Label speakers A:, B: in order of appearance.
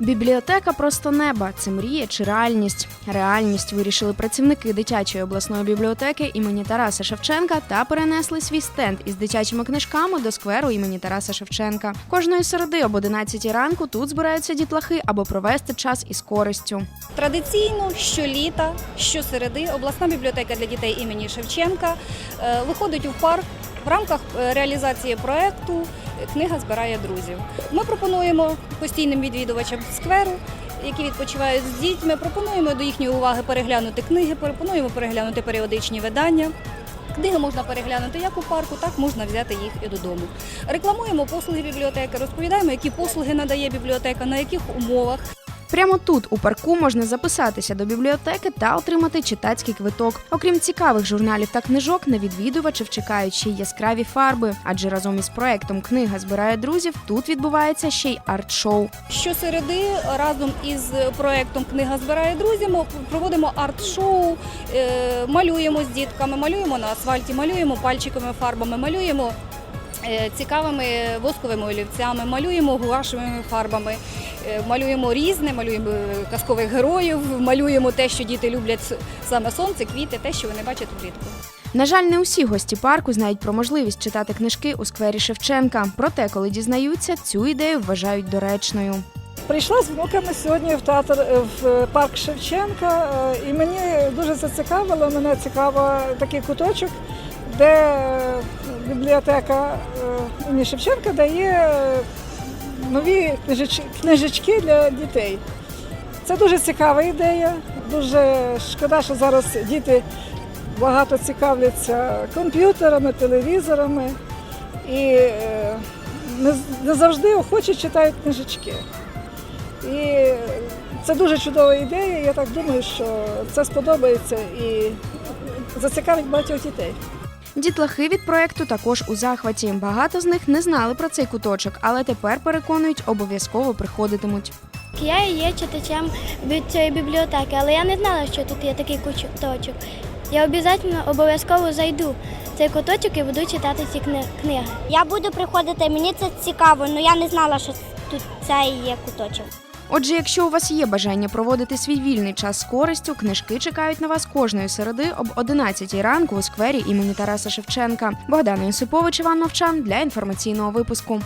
A: Бібліотека просто неба це мрія чи реальність. Реальність вирішили працівники дитячої обласної бібліотеки імені Тараса Шевченка та перенесли свій стенд із дитячими книжками до скверу імені Тараса Шевченка. Кожної середи об 11 ранку тут збираються дітлахи, аби провести час із користю.
B: Традиційно щоліта, щосереди обласна бібліотека для дітей імені Шевченка е, виходить у парк в рамках е, реалізації проекту Книга збирає друзів. Ми пропонуємо постійним відвідувачам скверу, які відпочивають з дітьми, пропонуємо до їхньої уваги переглянути книги, пропонуємо переглянути періодичні видання. Книги можна переглянути як у парку, так можна взяти їх і додому. Рекламуємо послуги бібліотеки, розповідаємо, які послуги надає бібліотека, на яких умовах.
A: Прямо тут, у парку, можна записатися до бібліотеки та отримати читацький квиток. Окрім цікавих журналів та книжок, на відвідувачів чекають ще й яскраві фарби, адже разом із проектом Книга збирає друзів тут відбувається ще й арт-шоу.
B: Щосереди разом із проектом Книга збирає друзів проводимо арт-шоу, е, малюємо з дітками, малюємо на асфальті, малюємо пальчиковими фарбами, малюємо е, цікавими восковими олівцями, малюємо гуашевими фарбами, малюємо різне, малюємо казкових героїв, малюємо те, що діти люблять саме сонце, квіти, те, що вони бачать влітку.
A: На жаль, не усі гості парку знають про можливість читати книжки у сквері Шевченка. Проте, коли дізнаються, цю ідею вважають доречною.
C: Прийшла з внуками сьогодні в театр е, в парк Шевченка, е, і мені дуже зацікавило, мене цікаво такий куточок, де е, бібліотека е, імені Шевченка дає е, нові книжечки для дітей. Це дуже цікава ідея. Дуже шкода, що зараз діти багато цікавляться комп'ютерами, телевізорами і е, не, не завжди охоче читають книжечки. І це дуже чудова ідея. Я так думаю, що це сподобається і зацікавить багатьох дітей.
A: Дітлахи від проекту також у захваті. Багато з них не знали про цей куточок, але тепер переконують, обов'язково приходитимуть.
D: Я є читачем від цієї бібліотеки, але я не знала, що тут є такий куточок. Я обов'язково обов'язково зайду в цей куточок і буду читати ці кни- книги.
E: Я буду приходити, мені це цікаво, але я не знала, що тут це і є куточок.
A: Отже, якщо у вас є бажання проводити свій вільний час з користю, книжки чекають на вас кожної середи об 11 ранку у сквері імені Тараса Шевченка. Богдана Юсипович, Іван Мовчан для інформаційного випуску.